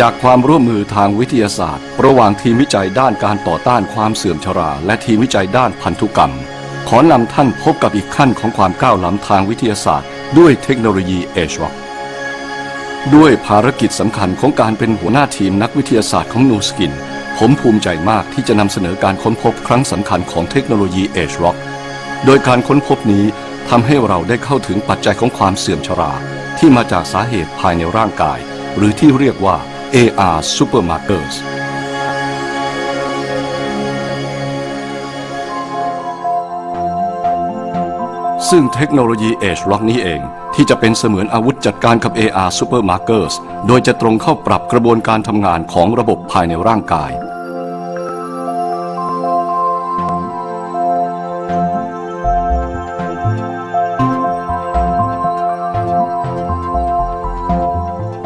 จากความร่วมมือทางวิทยาศาสตร์ ระหว่างทีมวิจัยด้านการต่อต้านความเสื่อมชรา และทีมวิจัยด้านพันธุกรรม ขอนำท่านพบกับอีกขั้นของความก้าวล้ำทางวิทยาศาสตร์ ด้วยเทคโนโลยีเอชร็อกด้วยภารกิจสำคัญของการเป็นหัวหน้าทีมนักวิทยาศาสตร์ของนูสกิน ผมภูมิใจมากที่จะนำเสนอการค้นพบครั้งสำคัญของเทคโนโลยีเอชร็อกโดยการค้นพบนี้ทำให้เราได้เข้าถึงปัจจัยของความเสื่อมชรา ที่มาจากสาเหตุภายในร่างกาย หรือที่เรียกว่า AR supermarkers ซึ่งเทคโนโลยี Age Lock นี้เอง ที่จะเป็นเสมือนอาวุธจัดการกับ AR supermarkers โดยจะตรงเข้าปรับกระบวนการทำงานของระบบภายในร่างกาย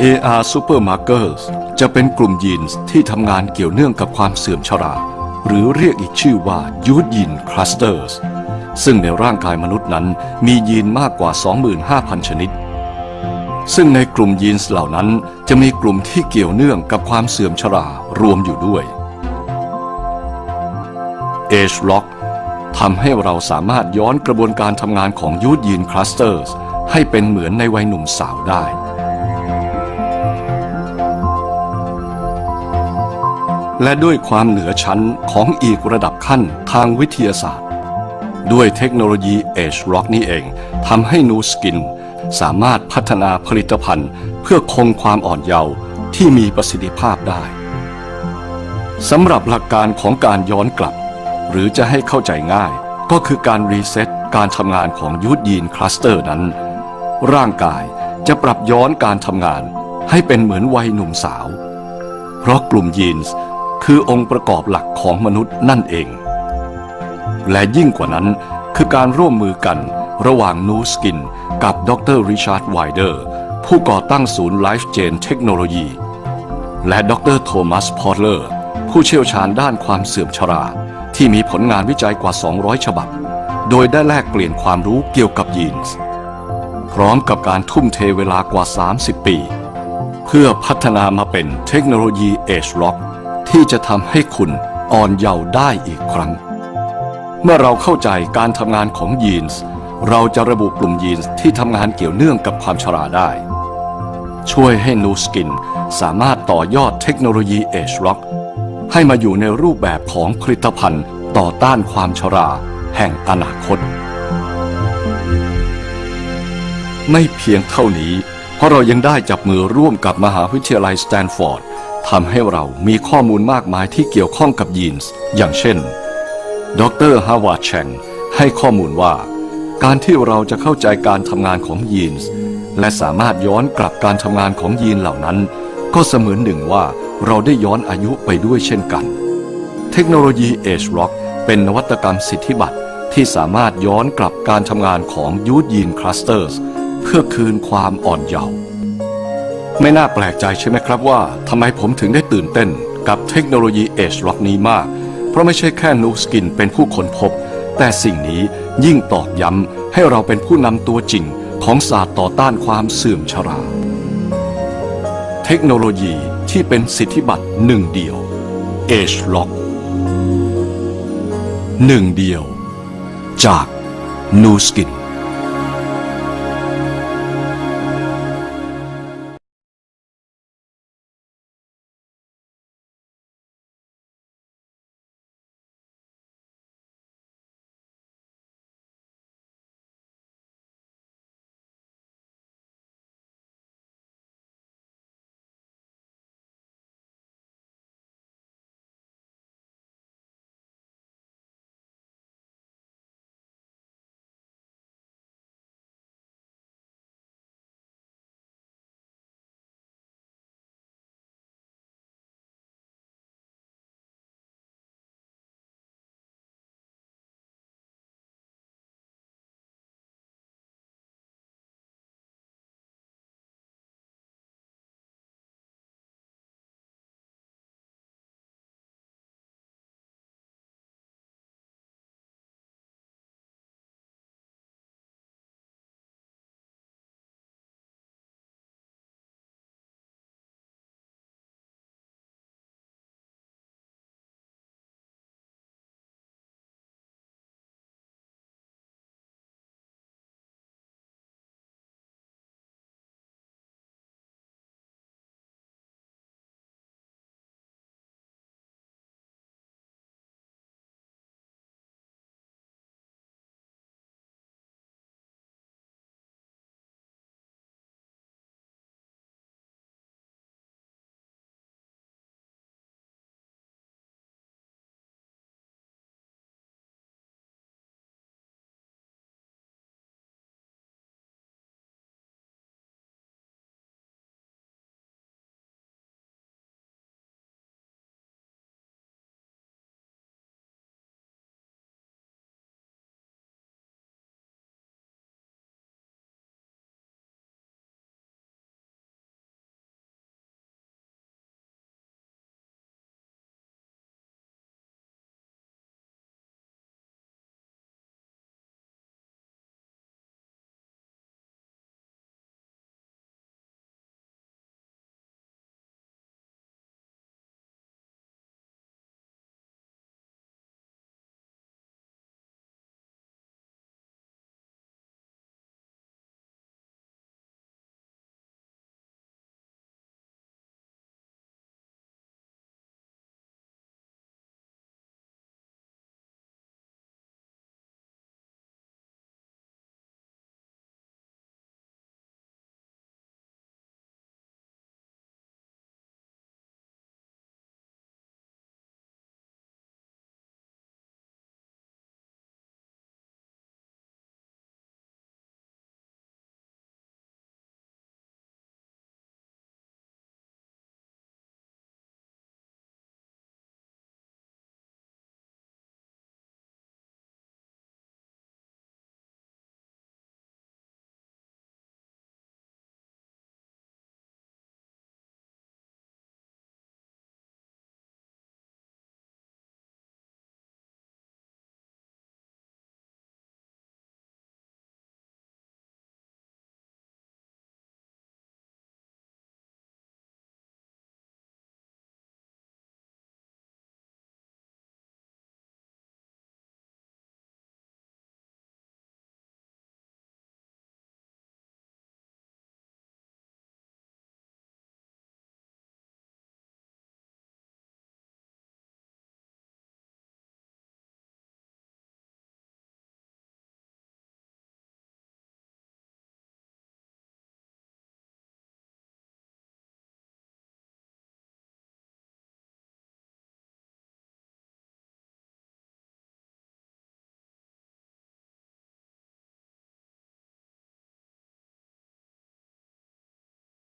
AR Supermarkers จะเป็นกลุ่มยีนส์ที่ทำงานเกี่ยวเนื่องกับความเสื่อมชรา หรือเรียกอีกชื่อว่ายูดยีนคลัสเตอร์สซึ่งในร่างกายมนุษย์นั้นมียีนมากกว่า 25,000 ชนิด ซึ่งในกลุ่มยีนส์เหล่านั้นจะมีกลุ่มที่เกี่ยวเนื่องกับความเสื่อมชรารวมอยู่ด้วย Age Lock ทำให้เราสามารถย้อนกระบวนการทำงานของยูดยีนคลัสเตอร์สให้เป็นเหมือนในวัยหนุ่มสาวได้ และด้วยความเหนือชั้นของอีกระดับขั้นทางวิทยาศาสตร์ ด้วยเทคโนโลยี Age Rock นี้เองทำให้นูสกิน สามารถพัฒนาผลิตภัณฑ์ เพื่อคงความอ่อนเยาว์ที่มีประสิทธิภาพได้สำหรับหลักการของการย้อนกลับ หรือจะให้เข้าใจง่ายก็คือการรีเซ็ตการทำงานของยูดยีนคลัสเตอร์นั้น ร่างกายจะปรับย้อนการทำงานให้เป็นเหมือนวัยหนุ่มสาว เพราะกลุ่มยีนส์ คือองค์ประกอบหลักของมนุษย์นั่นเอง และยิ่งกว่านั้นคือการร่วมมือกันระหว่างนูสกินกับดรริชาร์ดไวเดอร์ผู้ก่อตั้งศูนย์ไลฟ์เจนเทคโนโลยี และดรโทมัสพอตเลอร์ ผู้เชี่ยวชาญด้านความเสื่อมชรา ที่มีผลงานวิจัยกว่า 200 ฉบับ โดยได้แลกเปลี่ยนความรู้เกี่ยวกับยีนส์พร้อมกับการทุ่มเทเวลากว่า 30 ปี เพื่อพัฒนามาเป็นเทคโนโลยี Age Lock ที่จะทำให้คุณอ่อนเยาว์ได้อีกครั้ง เมื่อเราเข้าใจการทำงานของยีนส์เราจะระบุกลุ่มยีนส์ที่ทำงานเกี่ยวเนื่องกับความชราได้ ช่วยให้นูสกินสามารถต่อยอดเทคโนโลยี Age Lock ให้มาอยู่ในรูปแบบของผลิตภัณฑ์ต่อต้านความชราแห่งอนาคต ไม่เพียงเท่านี้ เพราะเรายังได้จับมือร่วมกับมหาวิทยาลัยสแตนฟอร์ด ทำให้เรามีข้อมูลมากมายที่เกี่ยวข้องกับยีนส์ อย่างเช่น ดรฮาวาดแชงให้ข้อมูลว่า การที่เราจะเข้าใจการทำงานของยีนส์ และสามารถย้อนกลับการทำงานของยีนเหล่านั้น ก็เสมือนหนึ่งว่าเราได้ย้อนอายุไปด้วยเช่นกัน เทคโนโลยี Age Rock เป็นนวัตกรรมสิทธิบัตรที่สามารถย้อนกลับการทำงานของยูดยีนคลัสเตอร์สเพื่อคืนความอ่อนเยาว์ ไม่น่าแปลกใจใช่ไหมครับว่าทำไมผมถึงได้ตื่นเต้นกับเทคโนโลยี Age Lock นี้มาก เพราะไม่ใช่แค่นูสกินเป็นผู้ค้นพบ แต่สิ่งนี้ยิ่งตอกย้ำให้เราเป็นผู้นำตัวจริงของศาสตร์ต่อต้านความเสื่อมชรา เทคโนโลยีที่เป็นสิทธิบัตรหนึ่งเดียว Age Lock หนึ่งเดียว จากนูสกิน